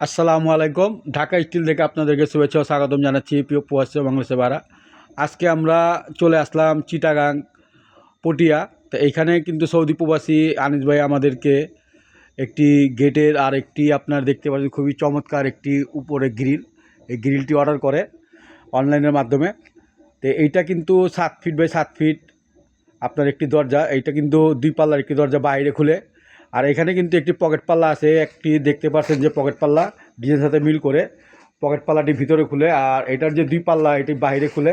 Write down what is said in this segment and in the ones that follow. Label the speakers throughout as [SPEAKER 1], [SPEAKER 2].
[SPEAKER 1] আসসালামু আলাইকুম। ঢাকা স্টিল থেকে আপনাদেরকে শুভেচ্ছা ও স্বাগতম জানাচ্ছি প্রিয় প্রবাসী বাংলা সেবারা আজকে আমরা চলে আসলাম চিটাগাং, পটিয়া। তো এইখানে কিন্তু সৌদি প্রবাসী আনিস ভাই আমাদেরকে একটি গেটের আর একটি আপনার দেখতে পাচ্ছেন খুবই চমৎকার একটি উপরে গ্রিল। এই গ্রিলটি অর্ডার করে অনলাইনের মাধ্যমে। তো এইটা কিন্তু সাত ফিট বাই সাত ফিট আপনার একটি দরজা। এইটা কিন্তু দুই পাল্লার একটি দরজা বাইরে খুলে আর এখানে কিন্তু একটি পকেট পাল্লা আছে, একটি দেখতে পাচ্ছেন যে পকেট পাল্লা ডিজাইনের সাথে মিল করে। পকেট পাল্লাটি ভিতরে খুলে আর এটার যে দুই পাল্লা, এটি বাইরে খুলে।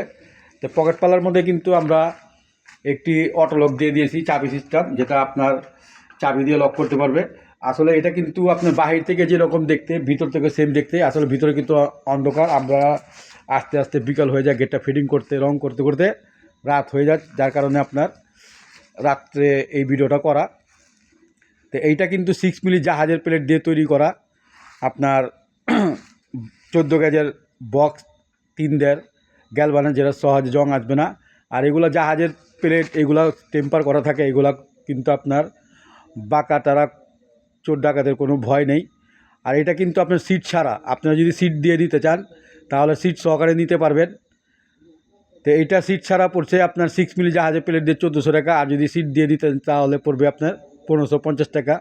[SPEAKER 1] তো পকেট পাল্লার মধ্যে কিন্তু আমরা একটি অটো লক দিয়ে দিয়েছি, চাবি সিস্টেম যেটা আপনার চাবি দিয়ে লক করতে পারবে। আসলে এটা কিন্তু আপনার বাহির থেকে যেরকম দেখতে, ভিতর থেকে সেম দেখতে, আসলে ভিতরে কিন্তু অন্ধকার। আমরা আস্তে আস্তে বিকাল হয়ে যায় গেটটা ফিটিং করতে, রং করতে করতে রাত হয়ে যায়, যার কারণে আপনার রাত্রে এই ভিডিওটা করা। তো এইটা কিন্তু সিক্স মিলি জাহাজের প্লেট দিয়ে তৈরি করা। আপনার চোদ্দ গেজের বক্স তিন দেড় গ্যালবানের যেটা সহজে জং আসবে না। আর এগুলো জাহাজের প্লেট এগুলো টেম্পার করা থাকে, এগুলো কিন্তু আপনার বাঁকা তারা চোর ডাকাতের কোনো ভয় নেই। আর এটা কিন্তু আপনার সিট ছাড়া, আপনারা যদি সিট দিয়ে দিতে চান, তাহলে সিট সহকারে নিতে পারবেন। তো এইটা সিট ছাড়া পড়ছে আপনার সিক্স মিলি জাহাজের প্লেট দিয়ে চোদ্দোশো টাকা, আর যদি সিট দিয়ে দিতেন তাহলে পড়বে আপনার পনেরোশো পঞ্চাশ টাকা।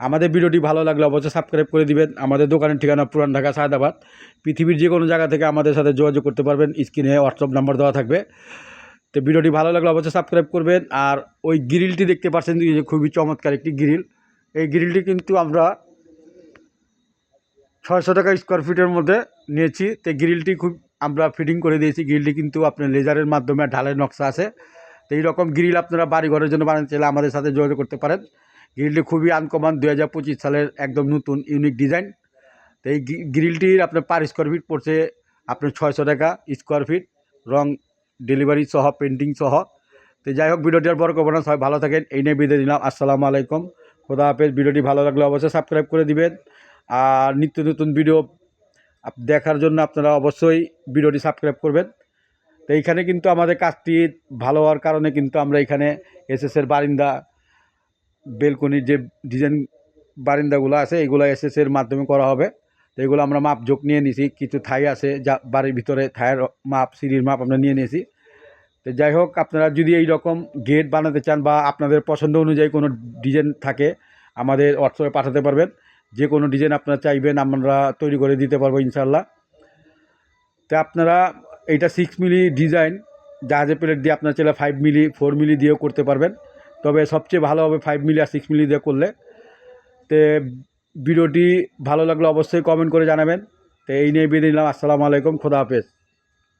[SPEAKER 1] আমাদের ভিডিওটি ভালো লাগলে অবশ্যই সাবস্ক্রাইব করে দিবেন। আমাদের দোকানের ঠিকানা পুরান ঢাকা, সায়দাবাদ। পৃথিবীর যে কোনো জায়গা থেকে আমাদের সাথে যোগাযোগ করতে পারবেন। স্ক্রিনে হোয়াটসঅ্যাপ নাম্বার দেওয়া থাকবে। তো ভিডিওটি ভালো লাগলে অবশ্যই সাবস্ক্রাইব করবেন। আর ওই গ্রিলটি দেখতে পাচ্ছেন যে খুবই চমৎকার একটি গ্রিল। এই গ্রিলটি কিন্তু আমরা ছয়শো টাকা স্কোয়ার ফিটের মধ্যে নিয়েছি। তো গ্রিলটি খুব আমরা ফিটিং করে দিয়েছি। গ্রিলটি কিন্তু আপনার লেজারের মাধ্যমে ঢালের নকশা আছে। তো এইরকম গ্রিল আপনারা বাড়ি ঘরের জন্য বানাতে চাইলে আমাদের সাথে যোগাযোগ করতে পারেন। গ্রিলটি খুবই আনকমন দু হাজার পঁচিশ সালের একদম নতুন ইউনিক ডিজাইন তো এই গ্রিলটির আপনার পার স্কোয়ার ফিট পড়ছে আপনার ছয়শো টাকা স্কোয়ার ফিট রং ডেলিভারি সহ পেন্টিং সহ। তো যাই হোক, ভিডিওটি আর বড় করব না, সবাই ভালো থাকেন, এই নিয়ে বিদায় দিলাম আসসালামু আলাইকুম। খোদা হাফেজ, ভিডিওটি ভালো লাগলে অবশ্যই সাবস্ক্রাইব করে দিবেন। আর নিত্য নতুন ভিডিও দেখার জন্য আপনারা অবশ্যই ভিডিওটি সাবস্ক্রাইব করবেন। তো এইখানে কিন্তু আমাদের কাজটি ভালো হওয়ার কারণে কিন্তু আমরা এখানে এসএসের বারিন্দা বেলকনির যে ডিজাইন বারিন্দাগুলো আছে, এগুলো এসএসের মাধ্যমে করা হবে। তো এগুলো আমরা মাপ যোগ নিয়ে নিয়েছি কিছু থাই আছে, যা বাড়ির ভিতরে থায়ের মাপ, সিঁড়ির মাপ আমরা নিয়ে নিয়েছি তো যাই হোক, আপনারা যদি এই রকম গেট বানাতে চান বা আপনাদের পছন্দ অনুযায়ী কোনো ডিজাইন থাকে, আমাদের হোয়াটসঅ্যাপে পাঠাতে পারবেন। যে কোনো ডিজাইন আপনারা চাইবেন, আমরা তৈরি করে দিতে পারব ইনশাল্লাহ তো আপনারা এইটা সিক্স মিলি ডিজাইন জাহাজের প্লেট দিয়ে আপনার চাইলে ফাইভ মিলি ফোর মিলি দিয়েও করতে পারবেন। তবে সবচেয়ে ভালো হবে ফাইভ মিলি আর সিক্স মিলি দিয়ে করলে। তে ভিডিওটি ভালো লাগলে অবশ্যই কমেন্ট করে জানাবেন। তো এই নিয়ে বিদায় নিলাম। আসসালামু আলাইকুম। খোদা হাফেজ।